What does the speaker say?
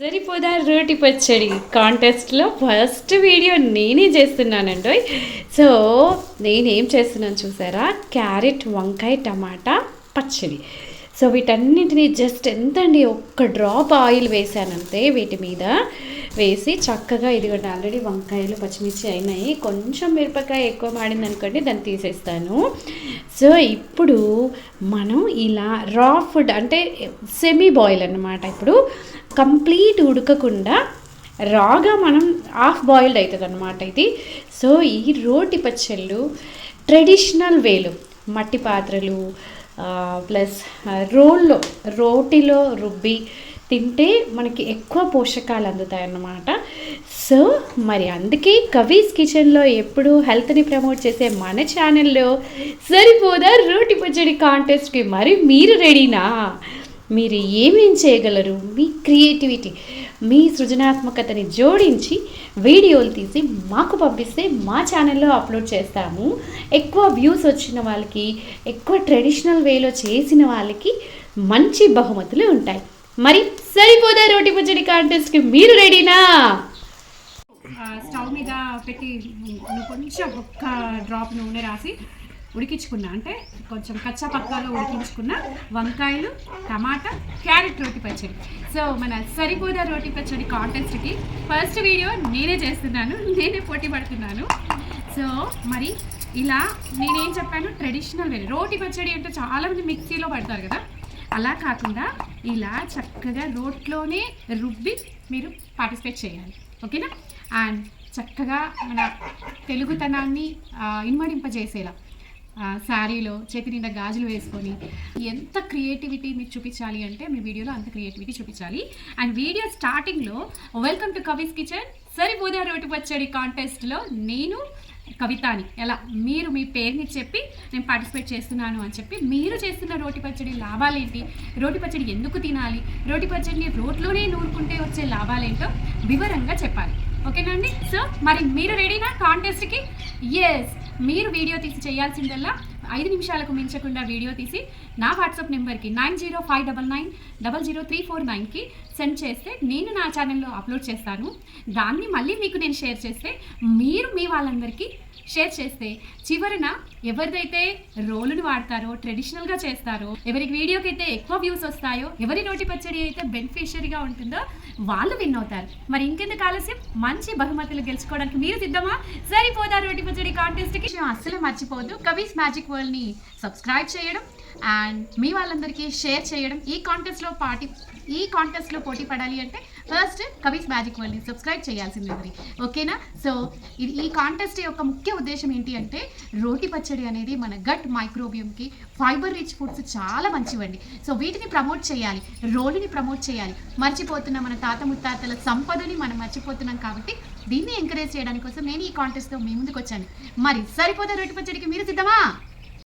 సరిపోదా రోటి పచ్చడి కాంటెస్ట్లో first video నేనే చేస్తున్నానండి. సో నేనేం చేస్తున్నాను చూసారా? క్యారెట్ వంకాయ టమాటా పచ్చడి. సో వీటన్నిటిని జస్ట్ ఎంత అండి ఒక్క డ్రాప్ ఆయిల్ వేసానంతే వీటి మీద. వేసి చక్కగా ఇదిగోండి ఆల్రెడీ వంకాయలు పచ్చిమిర్చి అయినాయి. కొంచెం మిరపకాయ ఎక్కువ మాడింది అనుకోండి దాన్ని తీసేస్తాను. సో ఇప్పుడు మనం ఇలా రా ఫుడ్ అంటే సెమీ బాయిల్ అన్నమాట ఇప్పుడు. కంప్లీట్ ఉడకకుండా రాగా మనం హాఫ్ బాయిల్డ్ అవుతుంది అనమాట ఇది. సో ఈ రోటి పచ్చళ్ళు ట్రెడిషనల్ వేలు. మట్టి పాత్రలు ప్లస్ రోల్లో రోటిలో రుబ్బి తింటే మనకి ఎక్కువ పోషకాలు అందుతాయి అన్నమాట సో మరి అందుకే కవీస్ కిచెన్లో ఎప్పుడు హెల్త్ని ప్రమోట్ చేసే మన ఛానల్లో సరిపోదా రోటి పచ్చడి కాంటెస్ట్కి మరి మీరు రెడీనా? మీరు ఏమేం చేయగలరు? మీ క్రియేటివిటీ మీ సృజనాత్మకతని జోడించి వీడియోలు తీసి మాకు పంపిస్తే మా ఛానల్లో అప్లోడ్ చేస్తాము. ఎక్కువ వ్యూస్ వచ్చిన వాళ్ళకి ఎక్కువ ట్రెడిషనల్ వేలో చేసిన వాళ్ళకి మంచి బహుమతులు ఉంటాయి. మరి సరిపోదా రోటి పచ్చడి కాంటెస్ట్కి మీరు రెడీనా స్టవ్ మీద పెట్టి కొంచెం ఒక్క డ్రాప్ నూనె రాసి ఉడికించుకున్నా. అంటే కొంచెం కచ్చా పక్కాలో ఉడికించుకున్న వంకాయలు టమాటా క్యారెట్ రోటి పచ్చడి. సో మన సరిపోదా రోటి పచ్చడి కాంటెస్ట్కి ఫస్ట్ వీడియో నేనే చేస్తున్నాను నేనే పోటీ పడుతున్నాను. సో మరి ఇలా నేనేం చెప్పాను? ట్రెడిషనల్ వే రోటి పచ్చడి అంటే చాలామంది మిక్సీలో పడతారు కదా. అలా కాకుండా ఇలా చక్కగా రోట్లోనే రుబ్బి మీరు పార్టిసిపేట్ చేయాలి. ఓకేనా? అండ్ చక్కగా మన తెలుగుతనాన్ని ఇన్మడింపజేసేలా. శారీలో చేతి నిండా గాజులు వేసుకొని ఎంత క్రియేటివిటీ మీరు చూపించాలి అంటే మీ వీడియోలో అంత క్రియేటివిటీ చూపించాలి. అండ్ వీడియో స్టార్టింగ్లో వెల్కమ్ టు కవిస్ కిచెన్ సరిపోదా రోటి పచ్చడి కాంటెస్ట్లో నేను కవితాని ఎలా? మీరు మీ పేరుని చెప్పి నేను పార్టిసిపేట్ చేస్తున్నాను అని చెప్పి మీరు చేస్తున్న రోటి పచ్చడి లాభాలేంటి? రోటి పచ్చడి ఎందుకు తినాలి? రోటి పచ్చడిని రోట్లోనే నూరుకుంటే వచ్చే లాభాలేంటో వివరంగా చెప్పాలి. ఓకేనండి సో మరి మీరు రెడీనా కాంటెస్ట్కి ఎస్ మీరు వీడియో తీసి చేయాల్సిందల్లా ఐదు నిమిషాలకు మించకుండా వీడియో తీసి నా వాట్సాప్ నెంబర్కి nine zero five double nine double zero three four నైన్కి సెండ్ చేస్తే నేను నా ఛానల్లో అప్లోడ్ చేస్తాను. దాన్ని మళ్ళీ మీకు నేను షేర్ చేస్తే మీరు మీ వాళ్ళందరికీ షేర్ చేస్తే చివరన ఎవరిదైతే రోలుని వాడతారో ట్రెడిషనల్గా చేస్తారో ఎవరికి వీడియోకి అయితే ఎక్కువ వ్యూస్ వస్తాయో ఎవరి నోటి పచ్చడి అయితే బెనిఫిషియరీగా ఉంటుందో వాళ్ళు విన్ అవుతారు. మరి ఇంకెందుకు ఆలస్యం? మంచి బహుమతులు గెలుచుకోవడానికి మీరు సిద్ధమా? సరిపోదా రోటి పచ్చడి కాంటెస్ట్కి అస్సలు మర్చిపోదు కవీస్ మ్యాజిక్ వరల్డ్ని సబ్స్క్రైబ్ చేయడం అండ్ మీ వాళ్ళందరికీ షేర్ చేయడం. ఈ కాంటెస్ట్లో పాటి ఈ కాంటెస్ట్లో పోటీ పడాలి అంటే ఫస్ట్ కవీస్ మ్యాజిక్ వరల్డ్ని సబ్స్క్రైబ్ చేయాల్సింది ఓకేనా? సో ఇది ఈ కాంటెస్ట్ యొక్క ముఖ్య ఉద్దేశం ఏంటి అంటే రోటి పచ్చడి అనేది మన గట్ మైక్రోబియంకి ఫైబర్ రిచ్ ఫుడ్స్ చాలా మంచివండి. సో వీటిని ప్రమోట్ చేయాలి రోలుని ప్రమోట్ చేయాలి. మర్చిపోతున్న మన తాత ముత్తాతల సంపదని మనం మర్చిపోతున్నాం కాబట్టి దీన్ని ఎంకరేజ్ చేయడానికి కోసం నేను ఈ కాంటెస్ట్తో మీ ముందుకు వచ్చాను మరి సరిపోతే రోటి పచ్చడికి? మీరు సిద్ధమా?